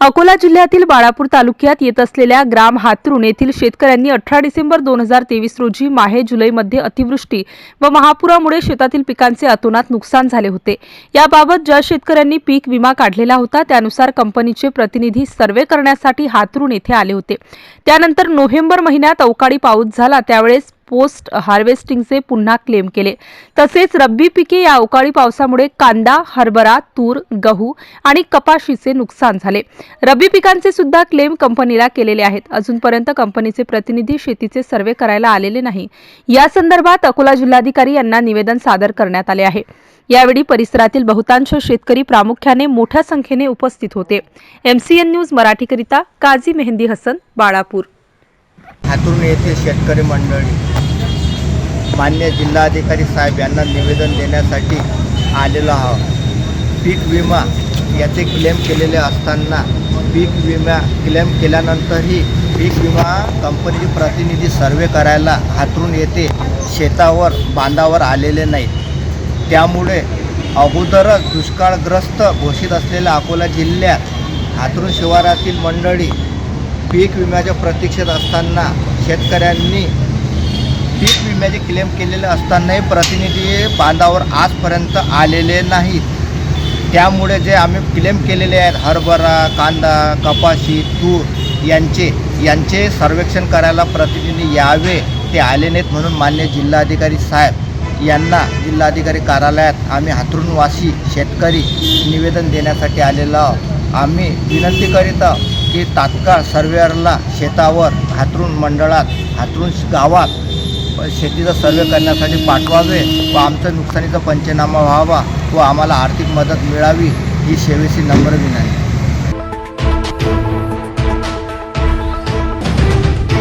अकोला जिल्ह्यातील बाळापूर तालुक्यात येत असलेल्या ग्राम हातरुण येथील शेतकऱ्यांनी अठरा डिसेंबर दोन हजार तेवीस रोजी माहे जुलैमध्ये अतिवृष्टी व महापुरामुळे शेतातील पिकांचे अतोनात नुकसान झाले होते. याबाबत ज्या शेतकऱ्यांनी पीक विमा काढलेला होता त्यानुसार कंपनीचे प्रतिनिधी सर्वे करण्यासाठी हातरुण येथे आले होते. त्यानंतर नोव्हेंबर महिन्यात अवकाळी पाऊस झाला त्यावेळेस पोस्ट हार्वेस्टिंगचे पुन्हा क्लेम केले. तसेच रब्बी पिके या अवकाळी पावसामुळे कांदा हरभरा तूर गहू आणि कपाशीचे नुकसान झाले. रब्बी पिकांचे सुद्धा क्लेम कंपनीला केलेले आहेत. अजूनपर्यंत कंपनीचे प्रतिनिधी शेतीचे सर्वे करायला आलेले नाही. या संदर्भात अकोला जिल्हाधिकारी यांना निवेदन सादर करण्यात आले आहे. यावेळी परिसरातील बहुतांश शेतकरी प्रामुख्याने मोठ्या संख्येने उपस्थित होते. एमसीएन न्यूज मराठीकरिता काझी मेहंदी हसन बाळापूर. हातून येथे शेतकरी मंडळी मान्य जिल्हाधिकारी साहेब यांना निवेदन देण्यासाठी आलेलो आहोत. पीक विमा याचे क्लेम केलेले असताना पीक विमा क्लेम केल्यानंतरही पीक विमा कंपनीचे प्रतिनिधी सर्वे करायला हातरून येते शेतावर बांधावर आलेले नाहीत. त्यामुळे अगोदरच दुष्काळग्रस्त घोषित असलेल्या अकोला जिल्ह्यात हातरून शिवारातील मंडळी पीक विम्याच्या प्रतीक्षेत असताना शेतकऱ्यांनी पीक विम्याचे क्लेम केलेले असतानाही प्रतिनिधी बांधावर आजपर्यंत आलेले नाहीत. त्यामुळे जे आम्ही क्लेम केलेले आहेत हरभरा कांदा कपाशी तूर यांचे यांचे सर्वेक्षण करायला प्रतिनिधी यावे ते आले नाहीत म्हणून मान्य जिल्हाधिकारी साहेब यांना जिल्हाधिकारी कार्यालयात आम्ही हातरूनवासी शेतकरी निवेदन देण्यासाठी आलेलो आहोत. आम्ही विनंती करीत आहोत की तात्काळ सर्वेअरला शेतावर हातरून मंडळात हातरून गावात शेतीचा सर्वे करण्यासाठी पाठवावे व आमचं नुकसानीचा पंचनामा व्हावा व आम्हाला आर्थिक मदत मिळावी ही सेवेची नम्र विनंती.